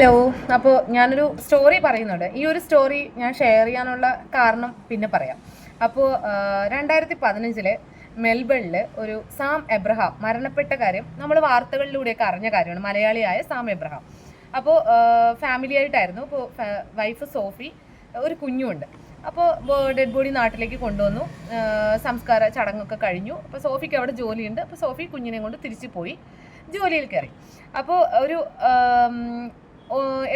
Hello അപ്പോൾ ഞാനൊരു story പറയുന്നുണ്ട്. ഈ ഒരു സ്റ്റോറി ഞാൻ ഷെയർ ചെയ്യാനുള്ള കാരണം പിന്നെ പറയാം. അപ്പോൾ രണ്ടായിരത്തി പതിനഞ്ചിൽ മെൽബണിൽ ഒരു സാം എബ്രഹാം മരണപ്പെട്ട കാര്യം നമ്മൾ വാർത്തകളിലൂടെയൊക്കെ അറിഞ്ഞ കാര്യമാണ്. മലയാളിയായ സാം എബ്രഹാം. അപ്പോൾ ഫാമിലി ആയിട്ടായിരുന്നു. അപ്പോൾ വൈഫ് സോഫി ഒരു കുഞ്ഞുണ്ട്. അപ്പോൾ ഡെഡ് ബോഡി നാട്ടിലേക്ക് കൊണ്ടുവന്നു. സംസ്കാര ചടങ്ങൊക്കെ കഴിഞ്ഞു. അപ്പോൾ സോഫിക്ക് അവിടെ ജോലിയുണ്ട്. അപ്പോൾ സോഫി കുഞ്ഞിനെ കൊണ്ട് തിരിച്ചു പോയി ജോലിയിൽ കയറി. അപ്പോൾ ഒരു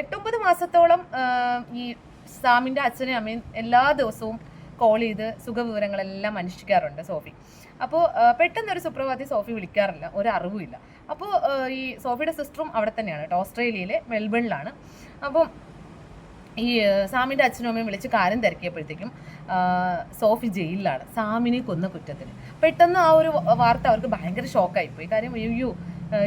എട്ടൊമ്പത് മാസത്തോളം ഈ സാമിന്റെ അച്ഛനും അമ്മയും എല്ലാ ദിവസവും കോൾ ചെയ്ത് സുഖവിവരങ്ങളെല്ലാം അന്വേഷിക്കാറുണ്ട് സോഫി. അപ്പോൾ പെട്ടെന്നൊരു സുപ്രഭാതി സോഫി വിളിക്കാറില്ല. ഒരു അറിവുമില്ല അപ്പോൾ ഈ സോഫിയുടെ സിസ്റ്ററും അവിടെ തന്നെയാണ് കേട്ടോ. ഓസ്ട്രേലിയയിലെ മെൽബണിലാണ്. അപ്പം ഈ സാമിന്റെ അച്ഛനും അമ്മയും വിളിച്ച് കാര്യം തിരക്കിയപ്പോഴത്തേക്കും സോഫി ജയിലിലാണ്. സാമിനെ കൊന്ന കുറ്റത്തിന്. പെട്ടെന്ന് ആ ഒരു വാർത്ത അവർക്ക് ഭയങ്കര ഷോക്കായിപ്പോയി കാര്യം അയ്യോ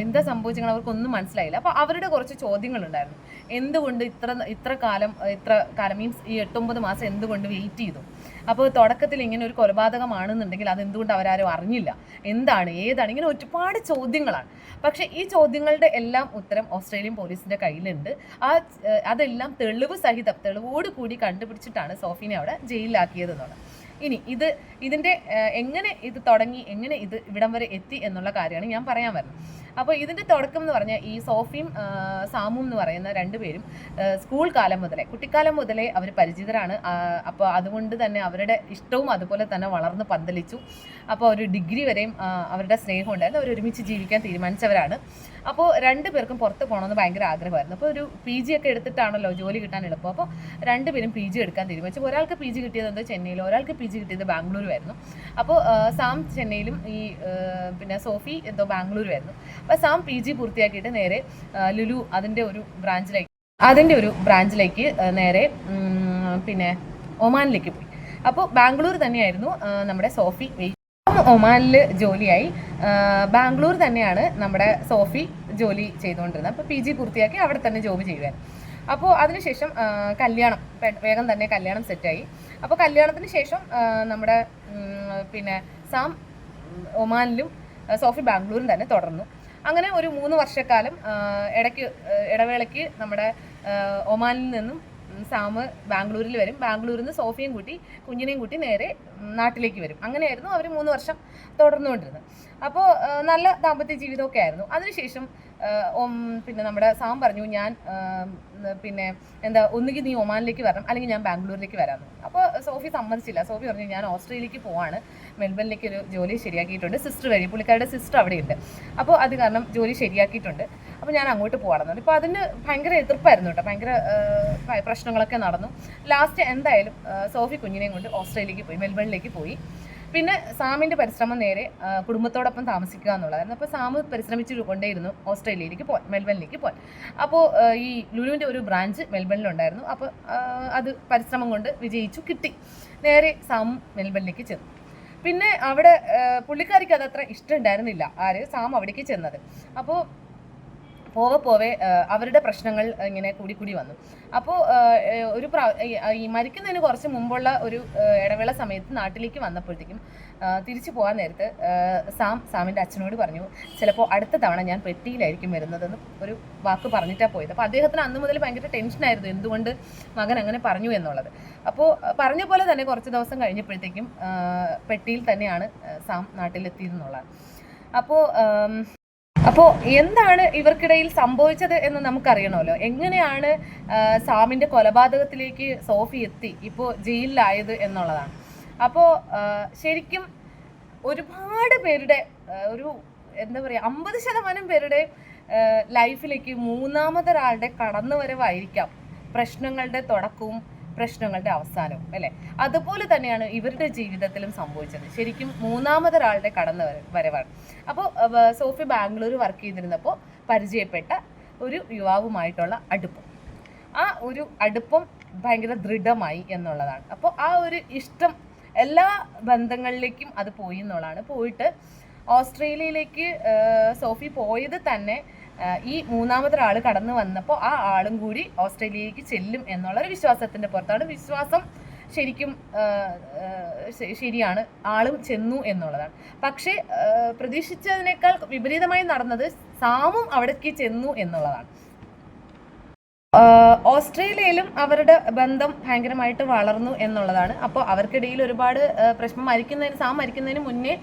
എന്താ സംഭവിച്ചെങ്കിൽ അവർക്കൊന്നും മനസ്സിലായില്ല. അപ്പോൾ അവരുടെ കുറച്ച് ചോദ്യങ്ങളുണ്ടായിരുന്നു. എന്തുകൊണ്ട് ഇത്ര ഇത്ര കാലം ഇത്ര കാലം മീൻസ് ഈ എട്ടൊമ്പത് മാസം എന്തുകൊണ്ട് വെയിറ്റ് ചെയ്തു? അപ്പോൾ തുടക്കത്തിൽ ഇങ്ങനെ ഒരു കൊലപാതകമാണെന്നുണ്ടെങ്കിൽ അത് എന്തുകൊണ്ട് അവരാരും അറിഞ്ഞില്ല? എന്താണ് ഏതാണ്? ഇങ്ങനെ ഒരുപാട് ചോദ്യങ്ങളാണ്. പക്ഷേ ഈ ചോദ്യങ്ങളുടെ എല്ലാം ഉത്തരം ഓസ്ട്രേലിയൻ പോലീസിന്റെ കയ്യിലുണ്ട്. ആ അതെല്ലാം തെളിവ് സഹിതം തെളിവോട് കൂടി കണ്ടുപിടിച്ചിട്ടാണ് സോഫീനെ അവിടെ ജയിലിലാക്കിയത് എന്നുള്ളത് ഇനി ഇത് ഇതിന്റെ എങ്ങനെ ഇത് തുടങ്ങി എങ്ങനെ ഇത് ഇവിടം വരെ എത്തി എന്നുള്ള കാര്യമാണ് ഞാൻ പറയാൻ വരുന്നത്. അപ്പോൾ ഇതിന്റെ തുടക്കം എന്ന് പറഞ്ഞാൽ ഈ സോഫിയും സാമു എന്ന് പറയുന്ന രണ്ടുപേരും സ്കൂൾ കാലം മുതലേ കുട്ടിക്കാലം മുതലേ അവർ പരിചിതരാണ്. അപ്പോൾ അതുകൊണ്ട് തന്നെ അവരുടെ ഇഷ്ടവും അതുപോലെ തന്നെ വളർന്ന് പന്തലിച്ചു. അപ്പോൾ ഒരു ഡിഗ്രി വരെയും അവരുടെ സ്നേഹം ഉണ്ടായിരുന്നു. അവർ ഒരുമിച്ച് ജീവിക്കാൻ തീരുമാനിച്ചവരാണ്. അപ്പോൾ രണ്ടു പേർക്കും പുറത്ത് പോകണമെന്ന് ഭയങ്കര ആഗ്രഹമായിരുന്നു. അപ്പോൾ ഒരു പി ജി ഒക്കെ എടുത്തിട്ടാണല്ലോ ജോലി കിട്ടാൻ എളുപ്പം. അപ്പോൾ രണ്ടുപേരും പി ജി എടുക്കാൻ തീരുമാനിച്ചു. ഒരാൾക്ക് പി ജി കിട്ടിയത് എന്തോ ചെന്നൈയിലും ഒരാൾക്ക് പി ജി കിട്ടിയത് ബാംഗ്ലൂരുമായിരുന്നു അപ്പോൾ സാം ചെന്നൈയിലും ഈ പിന്നെ സോഫി എന്തോ ബാംഗ്ലൂരുമായിരുന്നു അപ്പോൾ സാം പി ജി പൂർത്തിയാക്കിയിട്ട് നേരെ ലുലു അതിന്റെ ഒരു ബ്രാഞ്ചിലേക്ക് അതിന്റെ ഒരു ബ്രാഞ്ചിലേക്ക് നേരെ പിന്നെ ഒമാനിലേക്ക് പോയി. അപ്പോൾ ബാംഗ്ലൂർ തന്നെയായിരുന്നു നമ്മുടെ സോഫി ഒമാനിൽ ജോലിയായി. ബാംഗ്ലൂർ തന്നെയാണ് നമ്മുടെ സോഫി ജോലി ചെയ്തുകൊണ്ടിരുന്നത്. അപ്പോൾ പി ജി പൂർത്തിയാക്കി അവിടെ തന്നെ ജോബ് ചെയ്യുമായിരുന്നു അപ്പോൾ അതിനുശേഷം കല്യാണം വേഗം തന്നെ കല്യാണം സെറ്റായി. അപ്പോൾ കല്യാണത്തിന് ശേഷം നമ്മുടെ പിന്നെ സാം ഒമാനിലും സോഫി ബാംഗ്ലൂരും തന്നെ തുടർന്നു. അങ്ങനെ ഒരു മൂന്ന് വർഷക്കാലം ഇടയ്ക്ക് ഇടവേളയ്ക്ക് നമ്മുടെ ഒമാനിൽ നിന്നും സാം ബാംഗ്ലൂരിൽ വരും. ബാംഗ്ലൂരിൽ നിന്ന് സോഫിയും കൂട്ടി കുഞ്ഞിനെയും കൂട്ടി നേരെ നാട്ടിലേക്ക് വരും. അങ്ങനെയായിരുന്നു അവർ മൂന്ന് വർഷം തുടർന്നുകൊണ്ടിരുന്നത്. അപ്പോൾ നല്ല ദാമ്പത്യ ജീവിതമൊക്കെ ആയിരുന്നു. അതിനുശേഷം പിന്നെ നമ്മുടെ സാം പറഞ്ഞു ഞാൻ പിന്നെ എന്താ ഒന്നുകിൽ നീ ഒമാനിലേക്ക് വരണം അല്ലെങ്കിൽ ഞാൻ ബാംഗ്ലൂരിലേക്ക് വരാമെന്ന് അപ്പോൾ സോഫി സമ്മതിച്ചില്ല. സോഫി പറഞ്ഞു ഞാൻ ഓസ്ട്രേലിയക്ക് പോവാണ്. മെൽബണിലേക്ക് ഒരു ജോലി ശരിയാക്കിയിട്ടുണ്ട്. സിസ്റ്റർ വഴി പുള്ളിക്കാരുടെ സിസ്റ്റർ അവിടെയുണ്ട്. അപ്പോൾ അത് കാരണം ജോലി ശരിയാക്കിയിട്ടുണ്ട്. അപ്പോൾ ഞാൻ അങ്ങോട്ട് പോകണമെന്നുണ്ട് ഇപ്പോൾ അതിന് ഭയങ്കര എതിർപ്പായിരുന്നു കേട്ടോ. ഭയങ്കര പ്രശ്നങ്ങളൊക്കെ നടന്നു. ലാസ്റ്റ് എന്തായാലും സോഫി കുഞ്ഞിനെയും കൊണ്ട് ഓസ്ട്രേലിയക്ക് പോയി മെൽബണിലേക്ക് പോയി. പിന്നെ സാമിന്റെ പരിശ്രമം നേരെ കുടുംബത്തോടൊപ്പം താമസിക്കുക എന്നുള്ളതായിരുന്നു. അപ്പോൾ സാമ് പരിശ്രമിച്ചു കൊണ്ടേയിരുന്നു ഓസ്ട്രേലിയയിലേക്ക് പോകാൻ മെൽബണിലേക്ക് പോകാൻ അപ്പോൾ ഈ ലുലുവിന്റെ ഒരു ബ്രാഞ്ച് മെൽബണിലുണ്ടായിരുന്നു. അപ്പോൾ അത് പരിശ്രമം കൊണ്ട് വിജയിച്ചു കിട്ടി. നേരെ സാം മെൽബണിലേക്ക് ചെന്നു. പിന്നെ അവിടെ പുള്ളിക്കാരിക്ക് പുള്ളിക്കാരിക്ക് അതത്ര ഇഷ്ടമുണ്ടായിരുന്നില്ല ആര്? സാം അവിടേക്ക് ചെന്നത്. അപ്പോൾ പോവെ പോവെ അവരുടെ പ്രശ്നങ്ങൾ ഇങ്ങനെ കൂടി കൂടി വന്നു. അപ്പോൾ ഒരു ഈ- മരിക്കുന്നതിന് കുറച്ച് മുമ്പുള്ള ഒരു ഇടവേള സമയത്ത് നാട്ടിലേക്ക് വന്നപ്പോഴത്തേക്കും തിരിച്ചു പോകാൻ നേരത്ത് സാം സാമിന്റെ അച്ഛനോട് പറഞ്ഞു ചിലപ്പോൾ അടുത്ത തവണ ഞാൻ പെട്ടിയിലായിരിക്കും വരുന്നതെന്ന് ഒരു വാക്ക് പറഞ്ഞിട്ടാണ് പോയത്. അപ്പോൾ അദ്ദേഹത്തിന് അന്ന് മുതൽ ഭയങ്കര ടെൻഷനായിരുന്നു എന്തുകൊണ്ട് മകൻ അങ്ങനെ പറഞ്ഞു എന്നുള്ളത്. അപ്പോൾ പറഞ്ഞ പോലെ തന്നെ കുറച്ച് ദിവസം കഴിഞ്ഞപ്പോഴത്തേക്കും പെട്ടിയിൽ തന്നെയാണ് സാം നാട്ടിലെത്തിയെന്നുള്ളത്. അപ്പോൾ അപ്പോൾ എന്താണ് ഇവർക്കിടയിൽ സംഭവിച്ചത് എന്ന് നമുക്കറിയണമല്ലോ. എങ്ങനെയാണ് സാമിന്റെ കൊലപാതകത്തിലേക്ക് സോഫി എത്തി ഇപ്പോൾ ജയിലിലായത് എന്നുള്ളതാണ്. അപ്പോ ശരിക്കും ഒരുപാട് പേരുടെ ഒരു എന്താ പറയുക അമ്പത് ശതമാനം പേരുടെ ലൈഫിലേക്ക് മൂന്നാമതൊരാളുടെ കടന്നുവരവായിരിക്കാം. പ്രശ്നങ്ങളുടെ തുടക്കവും പ്രശ്നങ്ങളുടെ അവസാനവും അല്ലേ? അതുപോലെ തന്നെയാണ് ഇവരുടെ ജീവിതത്തിലും സംഭവിച്ചത്. ശരിക്കും മൂന്നാമതൊരാളുടെ കടന്നു വര- വരവാണ്. അപ്പോൾ സോഫി ബാംഗ്ലൂർ വർക്ക് ചെയ്തിരുന്നപ്പോൾ പരിചയപ്പെട്ട ഒരു യുവാവുമായിട്ടുള്ള അടുപ്പം. ആ ഒരു അടുപ്പം ഭയങ്കര ദൃഢമായി എന്നുള്ളതാണ്. അപ്പോൾ ആ ഒരു ഇഷ്ടം എല്ലാ ബന്ധങ്ങളിലേക്കും അത് പോയി എന്നുള്ളതാണ്. പോയിട്ട് ഓസ്ട്രേലിയയിലേക്ക് സോഫി പോയത് തന്നെ ഈ മൂന്നാമതൊരാൾ കടന്നു വന്നപ്പോൾ ആ ആളും കൂടി ഓസ്ട്രേലിയയിലേക്ക് ചെല്ലും എന്നുള്ളൊരു വിശ്വാസത്തിന്റെ പുറത്താണ് വിശ്വാസം ശരിക്കും ശരിയാണ്. ആളും ചെന്നു എന്നുള്ളതാണ്. പക്ഷേ പ്രതീക്ഷിച്ചതിനേക്കാൾ വിപരീതമായി നടന്നത് സാമും അവിടേക്ക് ചെന്നു എന്നുള്ളതാണ്. ഓസ്ട്രേലിയയിലും അവരുടെ ബന്ധം ഭയങ്കരമായിട്ട് വളർന്നു എന്നുള്ളതാണ്. അപ്പോൾ അവർക്കിടയിൽ ഒരുപാട് പ്രശ്നം മരിക്കുന്നതിന് സാം മരിക്കുന്നതിന് മുന്നേ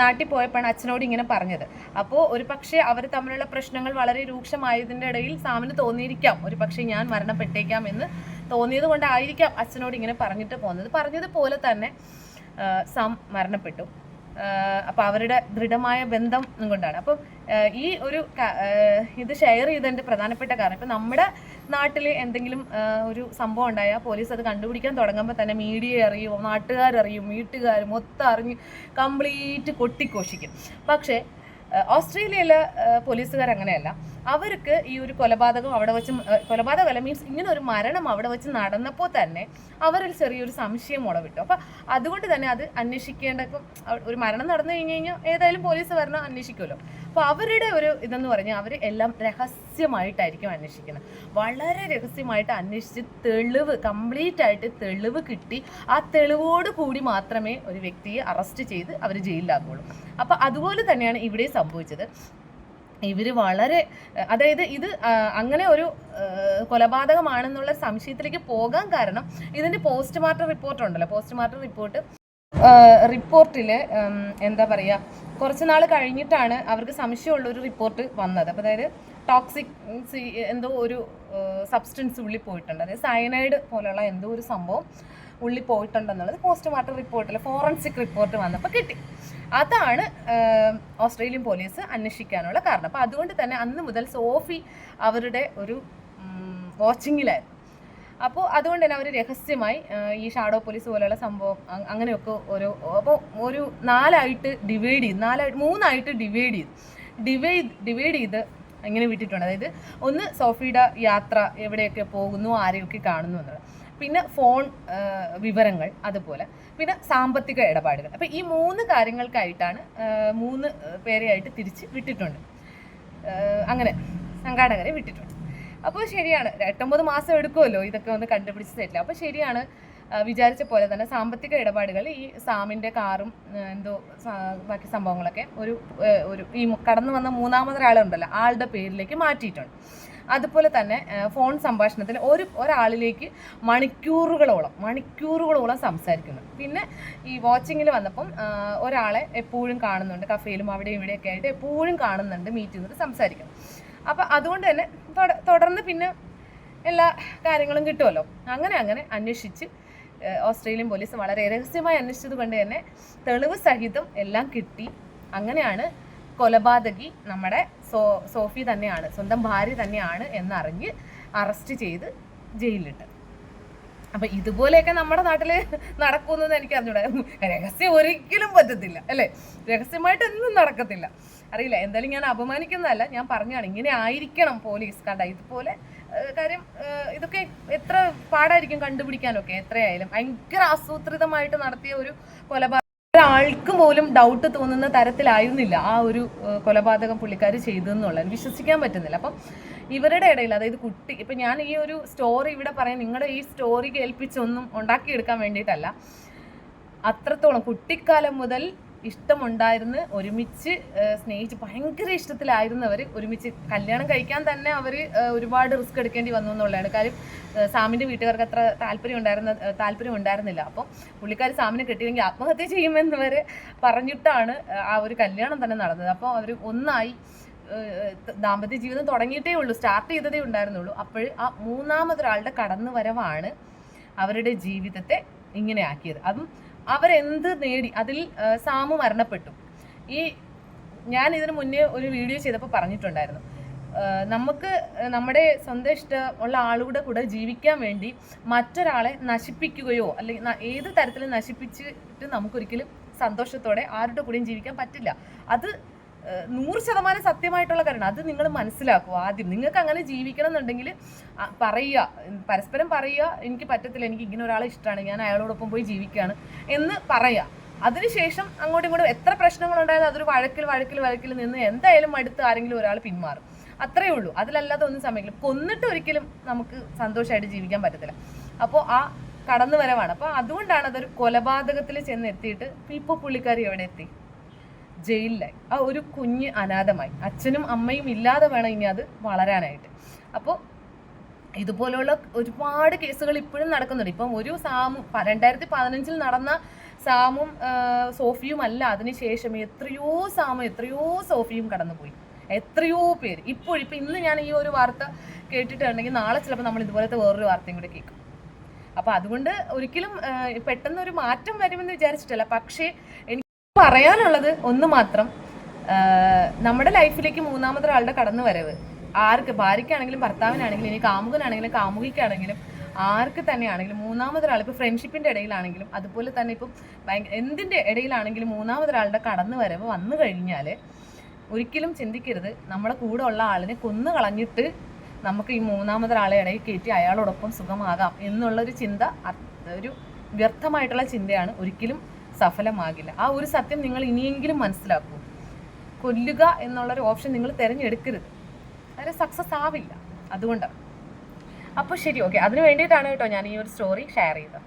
നാട്ടിൽ പോയപ്പോഴാണ് അച്ഛനോട് ഇങ്ങനെ പറഞ്ഞത്. അപ്പോൾ ഒരു പക്ഷേ അവർ തമ്മിലുള്ള പ്രശ്നങ്ങൾ വളരെ രൂക്ഷമായതിന്റെ ഇടയിൽ സാമിന് തോന്നിയിരിക്കാം. ഒരു പക്ഷേ ഞാൻ മരണപ്പെട്ടേക്കാം എന്ന് തോന്നിയത് കൊണ്ടായിരിക്കാം അച്ഛനോട് ഇങ്ങനെ പറഞ്ഞിട്ട് പോകുന്നത് പറഞ്ഞതുപോലെ തന്നെ സാം മരണപ്പെട്ടു. അപ്പോൾ അവരുടെ ദൃഢമായ ബന്ധം കൊണ്ടാണ്. അപ്പം ഈ ഒരു ഇത് ഷെയർ ചെയ്തതിന്റെ പ്രധാനപ്പെട്ട കാരണം ഇപ്പം നമ്മുടെ നാട്ടിൽ എന്തെങ്കിലും ഒരു സംഭവം ഉണ്ടായാൽ പോലീസ് അത് കണ്ടുപിടിക്കാൻ തുടങ്ങുമ്പോൾ തന്നെ മീഡിയ അറിയും നാട്ടുകാരറിയും വീട്ടുകാർ മൊത്തം അറിഞ്ഞ് കംപ്ലീറ്റ് കൊട്ടിഘോഷിക്കും പക്ഷേ ആഹ് പോലീസുകാർ അങ്ങനെയല്ല. അവർക്ക് ഈ ഒരു കൊലപാതകം അവിടെ വെച്ച് കൊലപാതകമല്ല മീൻസ് ഇങ്ങനെ ഒരു മരണം അവിടെ വെച്ച് നടന്നപ്പോൾ തന്നെ അവരിൽ ചെറിയൊരു സംശയം മുളവിട്ടു. അപ്പം അതുകൊണ്ട് തന്നെ അത് അന്വേഷിക്കേണ്ട ഒരു മരണം നടന്നു കഴിഞ്ഞ് കഴിഞ്ഞാൽ ഏതായാലും പോലീസ് വരണം അന്വേഷിക്കുമല്ലോ. അപ്പോൾ അവരുടെ ഒരു ഇതെന്ന് പറഞ്ഞാൽ അവർ എല്ലാം രഹസ്യമായിട്ടായിരിക്കും അന്വേഷിക്കുന്നത്. വളരെ രഹസ്യമായിട്ട് അന്വേഷിച്ച് തെളിവ് കംപ്ലീറ്റ് ആയിട്ട് തെളിവ് കിട്ടി. ആ തെളിവോട് കൂടി മാത്രമേ ഒരു വ്യക്തിയെ അറസ്റ്റ് ചെയ്ത് അവർ ജയിലിലാക്കുള്ളൂ അപ്പോൾ അതുപോലെ തന്നെയാണ് ഇവിടെ സംഭവിച്ചത്. ഇവർ വളരെ അതായത് ഇത് അങ്ങനെ ഒരു കൊലപാതകമാണെന്നുള്ള സംശയത്തിലേക്ക് പോകാൻ കാരണം ഇതിന്റെ പോസ്റ്റ്മോർട്ടം റിപ്പോർട്ടുണ്ടല്ലോ പോസ്റ്റ്മോർട്ടം റിപ്പോർട്ട് റിപ്പോർട്ടിൽ എന്താ പറയുക കുറച്ച് നാൾ കഴിഞ്ഞിട്ടാണ് അവർക്ക് സംശയമുള്ള ഒരു റിപ്പോർട്ട് വന്നത്. അപ്പോൾ അതായത് ടോക്സിക് എന്തോ ഒരു സബ്സ്റ്റൻസ് ഉള്ളിൽ പോയിട്ടുണ്ട്. അതായത് സയനൈഡ് പോലെയുള്ള എന്തോ ഒരു സംഭവം ഉള്ളിൽ പോയിട്ടുണ്ടെന്നുള്ളത് പോസ്റ്റ്മോർട്ടം റിപ്പോർട്ടിൽ ഫോറൻസിക് റിപ്പോർട്ട് വന്നപ്പോൾ കിട്ടി. അതാണ് ഓസ്ട്രേലിയൻ പോലീസ് അന്വേഷിക്കാനുള്ള കാരണം. അപ്പോൾ അതുകൊണ്ട് തന്നെ അന്ന് മുതൽ സോഫി അവരുടെ ഒരു വാച്ചിങ്ങിലായിരുന്നു. അപ്പോൾ അതുകൊണ്ട് തന്നെ അവർ രഹസ്യമായി ഈ ഷാഡോ പോലീസ് പോലെയുള്ള സംഭവം അങ്ങനെയൊക്കെ ഓരോ അപ്പോൾ ഒരു നാലായിട്ട് ഡിവൈഡ് ചെയ്ത് നാലായിട്ട് മൂന്നായിട്ട് ഡിവൈഡ് ചെയ്ത്. ഡിവൈഡ് ഡിവൈഡ് ചെയ്ത് ഇങ്ങനെ വിട്ടിട്ടുണ്ട്. അതായത് ഒന്ന് സോഫിയുടെ യാത്ര എവിടെയൊക്കെ പോകുന്നു ആരെയൊക്കെ കാണുന്നു എന്നുള്ളത്. പിന്നെ ഫോൺ വിവരങ്ങൾ അതുപോലെ. പിന്നെ സാമ്പത്തിക ഇടപാടുകൾ. അപ്പോൾ ഈ മൂന്ന് കാര്യങ്ങൾക്കായിട്ടാണ് മൂന്ന് പേരെയായിട്ട് തിരിച്ച് വിട്ടിട്ടുണ്ട്. അങ്ങനെ സംഘാടകരെ വിട്ടിട്ടുണ്ട്. അപ്പോൾ ശരിയാണ്. എട്ടൊമ്പത് മാസം എടുക്കുമല്ലോ ഇതൊക്കെ ഒന്ന് കണ്ടുപിടിച്ച് തരില്ല അപ്പോൾ ശരിയാണ് വിചാരിച്ച പോലെ തന്നെ സാമ്പത്തിക ഇടപാടുകൾ ഈ സാമിന്റെ കാറും എന്തോ ബാക്കി സംഭവങ്ങളൊക്കെ ഒരു ഒരു ഈ കടന്നു വന്ന മൂന്നാമതൊരാളുണ്ടല്ലോ ആളുടെ പേരിലേക്ക് മാറ്റിയിട്ടുണ്ട്. അതുപോലെ തന്നെ ഫോൺ സംഭാഷണത്തിൽ ഒരു ഒരാളിലേക്ക് മണിക്കൂറുകളോളം മണിക്കൂറുകളോളം സംസാരിക്കുന്നു. പിന്നെ ഈ വാച്ചിങ്ങിൽ വന്നപ്പം ഒരാളെ എപ്പോഴും കാണുന്നുണ്ട്. കഫേയിലും അവിടെയും ഇവിടെയൊക്കെ ആയിട്ട് എപ്പോഴും കാണുന്നുണ്ട് മീറ്റ് ചെയ്തിട്ട് സംസാരിക്കുന്നു. അപ്പം അതുകൊണ്ട് തന്നെ തുടർന്ന് പിന്നെ എല്ലാ കാര്യങ്ങളും കിട്ടുമല്ലോ അങ്ങനെ അങ്ങനെ അന്വേഷിച്ച് ഓസ്ട്രേലിയൻ പോലീസ് വളരെ രഹസ്യമായി അന്വേഷിച്ചത് കൊണ്ട് തന്നെ തെളിവ് സഹിതം എല്ലാം കിട്ടി. അങ്ങനെയാണ് കൊലപാതകി നമ്മുടെ സോ സോഫി തന്നെയാണ് സ്വന്തം ഭാര്യ തന്നെയാണ് എന്നറിഞ്ഞ് അറസ്റ്റ് ചെയ്ത് ജയിലിലിട്ടത്. അപ്പം ഇതുപോലെയൊക്കെ നമ്മുടെ നാട്ടിൽ നടക്കുമെന്ന് എനിക്ക് അറിഞ്ഞൂടാ. രഹസ്യം ഒരിക്കലും പറ്റത്തില്ല അല്ലേ? രഹസ്യമായിട്ട് ഒന്നും നടക്കത്തില്ല. അറിയില്ല എന്തായാലും ഞാൻ അപമാനിക്കുന്നതല്ല. ഞാൻ പറഞ്ഞാണ് ഇങ്ങനെ ആയിരിക്കണം പോലീസ്. കണ്ട ഇതുപോലെ കാര്യം ഇതൊക്കെ എത്ര പാടായിരിക്കും കണ്ടുപിടിക്കാനൊക്കെ എത്രയായാലും. ഭയങ്കര ആസൂത്രിതമായിട്ട് നടത്തിയ ഒരു കൊലപാതകം. ഒരാൾക്ക് പോലും ഡൗട്ട് തോന്നുന്ന തരത്തിലായിരുന്നില്ല ആ ഒരു കൊലപാതകം പുള്ളിക്കാർ ചെയ്തെന്നുള്ളത് വിശ്വസിക്കാൻ പറ്റുന്നില്ല. അപ്പം ഇവരുടെ ഇടയിൽ അതായത് കുട്ടി ഇപ്പം ഞാൻ ഈ ഒരു സ്റ്റോറി ഇവിടെ പറയാൻ നിങ്ങളുടെ ഈ സ്റ്റോറി കേൾപ്പിച്ചൊന്നും ഉണ്ടാക്കിയെടുക്കാൻ വേണ്ടിയിട്ടല്ല. അത്രത്തോളം കുട്ടിക്കാലം മുതൽ ഇഷ്ടമുണ്ടായിരുന്ന് ഒരുമിച്ച് സ്നേഹിച്ച് ഭയങ്കര ഇഷ്ടത്തിലായിരുന്നവർ ഒരുമിച്ച് കല്യാണം കഴിക്കാൻ തന്നെ അവർ ഒരുപാട് റിസ്ക് എടുക്കേണ്ടി വന്നു എന്നുള്ളതാണ്. കാര്യം സാമിന്റെ വീട്ടുകാർക്ക് അത്ര താല്പര്യം ഉണ്ടായിരുന്ന താല്പര്യം ഉണ്ടായിരുന്നില്ല. അപ്പം പുള്ളിക്കാർ സാമിനെ കിട്ടിയില്ലെങ്കിൽ ആത്മഹത്യ ചെയ്യുമെന്ന് വരെ പറഞ്ഞിട്ടാണ് ആ ഒരു കല്യാണം തന്നെ നടന്നത്. അപ്പോൾ അവർ ഒന്നായി ദാമ്പത്യ ജീവിതം തുടങ്ങിയിട്ടേ ഉള്ളൂ. സ്റ്റാർട്ട് ചെയ്തതേ ഉണ്ടായിരുന്നുള്ളൂ. അപ്പോൾ ആ മൂന്നാമതൊരാളുടെ കടന്നു വരവാണ് അവരുടെ ജീവിതത്തെ ഇങ്ങനെ ആക്കിയത്. അതും അവരെന്ത് നേടി? അതിൽ സാമു മരണപ്പെട്ടു. ഈ ഞാൻ ഇതിനു മുന്നേ ഒരു വീഡിയോ ചെയ്തപ്പോൾ പറഞ്ഞിട്ടുണ്ടായിരുന്നു. നമുക്ക് നമ്മുടെ സ്വന്തം ഇഷ്ടം ഉള്ള ആളുടെ കൂടെ ജീവിക്കാൻ വേണ്ടി മറ്റൊരാളെ നശിപ്പിക്കുകയോ അല്ലെങ്കിൽ ഏത് തരത്തിൽ നശിപ്പിച്ചിട്ട് നമുക്കൊരിക്കലും സന്തോഷത്തോടെ ആരുടെ കൂടെയും ജീവിക്കാൻ പറ്റില്ല. അത് നൂറ് ശതമാനം സത്യമായിട്ടുള്ള കാര്യമാണ്. അത് നിങ്ങൾ മനസ്സിലാക്കുക ആദ്യം. നിങ്ങൾക്ക് അങ്ങനെ ജീവിക്കണം എന്നുണ്ടെങ്കിൽ പറയുക. പരസ്പരം പറയുക എനിക്ക് പറ്റത്തില്ല എനിക്ക് ഇങ്ങനെ ഒരാളെ ഇഷ്ടമാണ് ഞാൻ അയാളോടൊപ്പം പോയി ജീവിക്കുകയാണ് എന്ന് പറയുക. അതിനുശേഷം അങ്ങോട്ടും ഇങ്ങോട്ടും എത്ര പ്രശ്നങ്ങളുണ്ടായാലും അതൊരു വഴക്കിൽ വഴക്കിൽ വഴക്കിൽ നിന്ന് എന്തായാലും അടുത്ത് ആരെങ്കിലും ഒരാൾ പിന്മാറും. അത്രയേ ഉള്ളൂ. അതിലല്ലാതെ ഒന്നും സമയമില്ല. കൊന്നിട്ട് ഒരിക്കലും നമുക്ക് സന്തോഷമായിട്ട് ജീവിക്കാൻ പറ്റത്തില്ല. അപ്പോൾ ആ കടന്നു വരവാണ് അപ്പോൾ അതുകൊണ്ടാണ് അതൊരു കൊലപാതകത്തിൽ ചെന്ന് എത്തിയിട്ട് ഇപ്പോൾ പുള്ളിക്കാരി എവിടെ എത്തി? ജയിലിലായി. ആ ഒരു കുഞ്ഞ് അനാഥമായി. അച്ഛനും അമ്മയും ഇല്ലാതെ വേണം ഇനി അത് വളരാനായിട്ട്. അപ്പോൾ ഇതുപോലെയുള്ള ഒരുപാട് കേസുകൾ ഇപ്പോഴും നടക്കുന്നുണ്ട്. ഇപ്പം ഒരു സാമു രണ്ടായിരത്തി പതിനഞ്ചിൽ നടന്ന സാമും സോഫിയും അല്ല. അതിനുശേഷം എത്രയോ സാമും എത്രയോ സോഫിയും കടന്നുപോയി. എത്രയോ പേര്. ഇപ്പോഴും ഇപ്പം ഇന്ന് ഞാൻ ഈ ഒരു വാർത്ത കേട്ടിട്ടുണ്ടെങ്കിൽ നാളെ ചിലപ്പോൾ നമ്മൾ ഇതുപോലത്തെ വേറൊരു വാർത്തയും കൂടെ കേൾക്കും. അപ്പോൾ അതുകൊണ്ട് ഒരിക്കലും പെട്ടെന്ന് ഒരു മാറ്റം വരുമെന്ന് വിചാരിച്ചിട്ടല്ല. പക്ഷേ പറയാനുള്ളത് ഒന്ന് മാത്രം നമ്മുടെ ലൈഫിലേക്ക് മൂന്നാമതൊരാളുടെ കടന്നു വരവ് ആർക്ക് ഭാര്യയ്ക്കാണെങ്കിലും ഭർത്താവിനാണെങ്കിലും ഇനി കാമുകനാണെങ്കിലും കാമുകിക്കാണെങ്കിലും ആർക്ക് തന്നെയാണെങ്കിലും മൂന്നാമതൊരാൾ ഇപ്പോൾ ഫ്രണ്ട്ഷിപ്പിന്റെ ഇടയിലാണെങ്കിലും അതുപോലെ തന്നെ ഇപ്പം ഭയങ്കര എന്തിന്റെ ഇടയിലാണെങ്കിലും മൂന്നാമതൊരാളുടെ കടന്നു വരവ് വന്നു കഴിഞ്ഞാൽ ഒരിക്കലും ചിന്തിക്കരുത്. നമ്മുടെ കൂടെ ഉള്ള ആളിനെ കൊന്നു കളഞ്ഞിട്ട് നമുക്ക് ഈ മൂന്നാമതൊരാളെ ഇടയിൽ കയറ്റി അയാളോടൊപ്പം സുഖമാകാം എന്നുള്ളൊരു ചിന്ത ഒരു വ്യർത്ഥമായിട്ടുള്ള ചിന്തയാണ് ഒരിക്കലും സഫലമാകില്ല. ആ ഒരു സത്യം നിങ്ങൾ ഇനിയെങ്കിലും മനസ്സിലാക്കൂ. കൊല്ലുക എന്നുള്ളൊരു ഓപ്ഷൻ നിങ്ങൾ തിരഞ്ഞെടുക്കരുത്. അതിന് സക്സസ് ആവില്ല. അതുകൊണ്ടാണ്. അപ്പോൾ ശരി ഓക്കെ അതിന് വേണ്ടിയിട്ടാണ് കേട്ടോ ഞാൻ ഈ ഒരു സ്റ്റോറി ഷെയർ ചെയ്തത്.